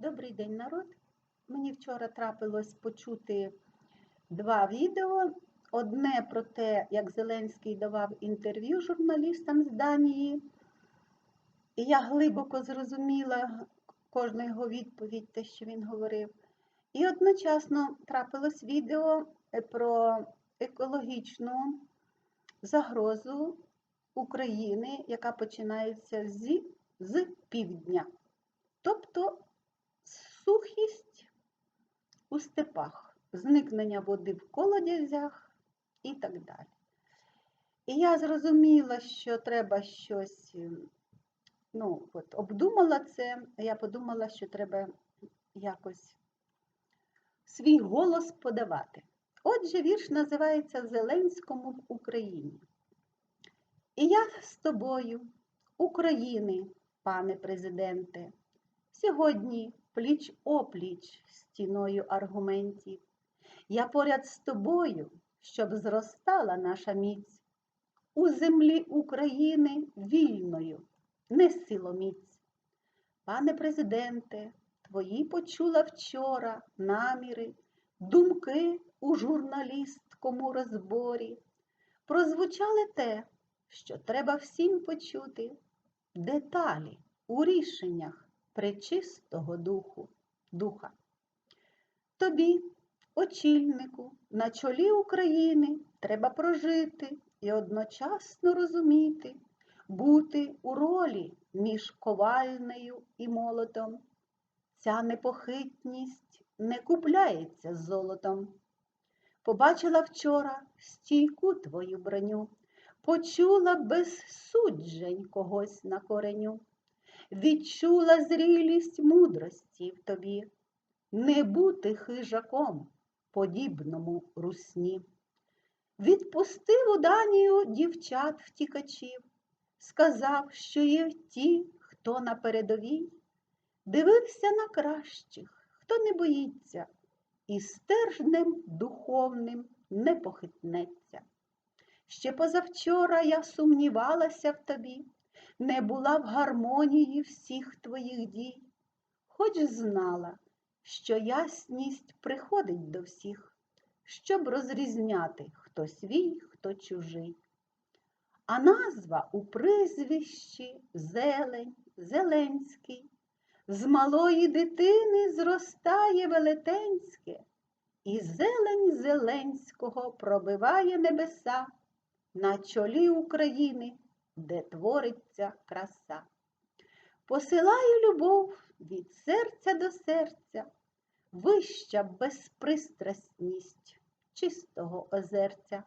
Добрий день, народ. Мені вчора трапилось почути два відео. Одне про те, як Зеленський давав інтерв'ю журналістам з Данії. І я глибоко зрозуміла кожну його відповідь, те, що він говорив. І одночасно трапилось відео про екологічну загрозу України, яка починається зі, з півдня. Тобто сухість у степах, зникнення води в колодязях і так далі. І я зрозуміла, що треба щось, ну, от, обдумала це, я подумала, що треба якось свій голос подавати. Отже, вірш називається Зеленському в Україні. І я з тобою, України, пане президенте, Сьогодні пліч опліч стіною аргументів. Я поряд з тобою, щоб зростала наша міць. У землі України вільною, не силоміць. Пане президенте, твої почула вчора наміри, думки у журналісткому розборі. Прозвучали те, що треба всім почути, деталі у рішеннях пречистого духу, духа. Тобі, очільнику, на чолі України треба прожити і одночасно розуміти, бути у ролі між ковальнею і молотом. Ця непохитність не купляється золотом. Побачила вчора стійку твою броню, почула без суджень когось на кореню відчула зрілість мудрості в тобі, не бути хижаком, подібному русні. Відпустив у Данію дівчат втікачів, сказав, що є ті, хто на передовій, дивився на кращих, хто не боїться, і стержнем духовним не похитнеться. Ще позавчора я сумнівалася в тобі не була в гармонії всіх твоїх дій, хоч знала, що ясність приходить до всіх, щоб розрізняти, хто свій, хто чужий. А назва у прізвищі Зелень, Зеленський, з малої дитини зростає велетенське, і зелень Зеленського пробиває небеса на чолі України де твориться краса. Посилаю любов від серця до серця, вища безпристрасність чистого озерця.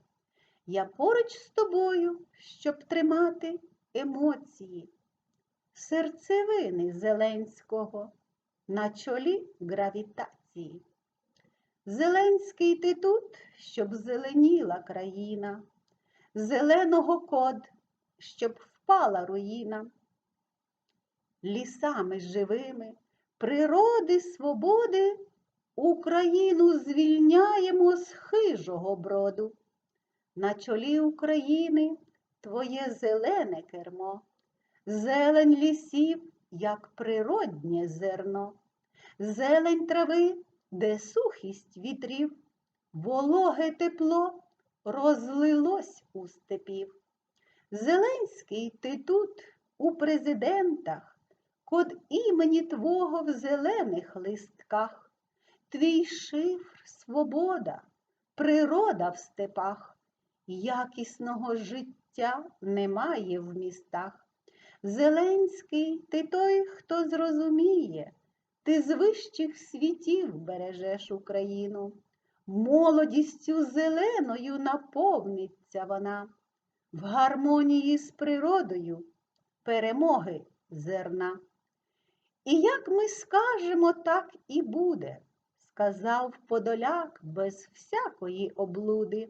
Я поруч з тобою, щоб тримати емоції, серцевини Зеленського на чолі гравітації. Зеленський ти тут, щоб зеленіла країна, зеленого код щоб впала руїна. Лісами живими, природи, свободи Україну звільняємо з хижого броду. На чолі України твоє зелене кермо, зелень лісів, як природнє зерно, зелень трави, де сухість вітрів, вологе тепло розлилось у степів. Зеленський ти тут, у президентах, код імені Твого в зелених листках, Твій шифр, свобода, природа в степах, якісного життя немає в містах. Зеленський ти той, хто зрозуміє, ти з вищих світів бережеш Україну, молодістю зеленою наповниться вона в гармонії з природою перемоги зерна. І як ми скажемо, так і буде, сказав Подоляк без всякої облуди.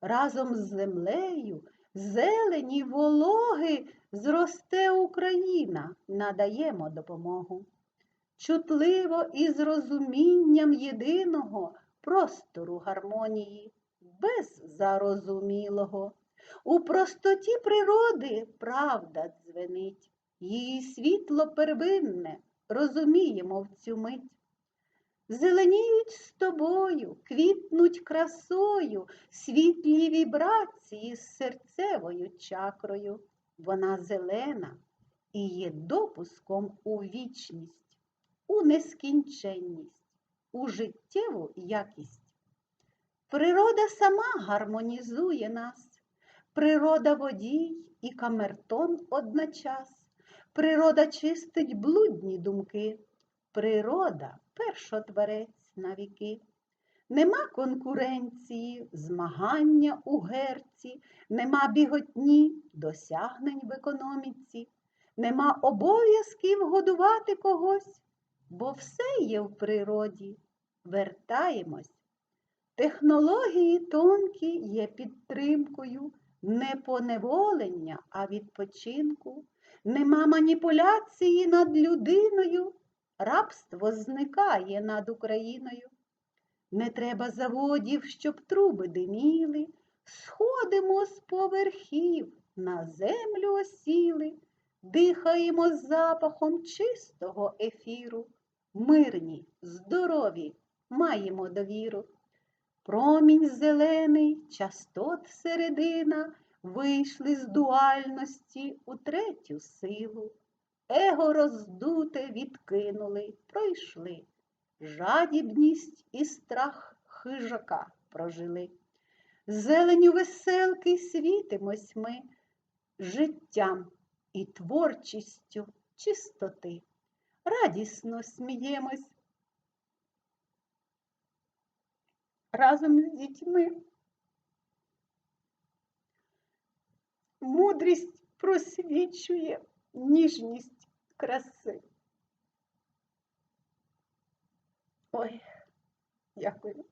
Разом з землею, зелені, вологи зросте Україна, надаємо допомогу. Чутливо і з розумінням єдиного простору гармонії, без зарозумілого. У простоті природи правда дзвенить, її світло первинне розуміємо в цю мить. Зеленіють з тобою, квітнуть красою, світлі вібрації з серцевою чакрою. Вона зелена і є допуском у вічність, у нескінченність, у життєву якість. Природа сама гармонізує нас, природа водій і камертон одночас, природа чистить блудні думки, природа першотворець на віки. Нема конкуренції, змагання у герці, нема біготні, досягнень в економіці, нема обов'язків годувати когось, бо все є в природі. Вертаємось. Технології тонкі є підтримкою не поневолення, а відпочинку. Нема маніпуляції над людиною, рабство зникає над Україною. Не треба заводів, щоб труби диміли, сходимо з поверхів, на землю осіли, дихаємо запахом чистого ефіру, мирні, здорові, маємо довіру. Промінь зелений, частот середина, вийшли з дуальності у третю силу. Его роздуте відкинули, пройшли. Жадібність і страх хижака прожили. Зеленю веселки світимось ми життям і творчістю чистоти. Радісно сміємось разом з дітьми. Мудрість просвічує ніжність краси. Ой, дякую.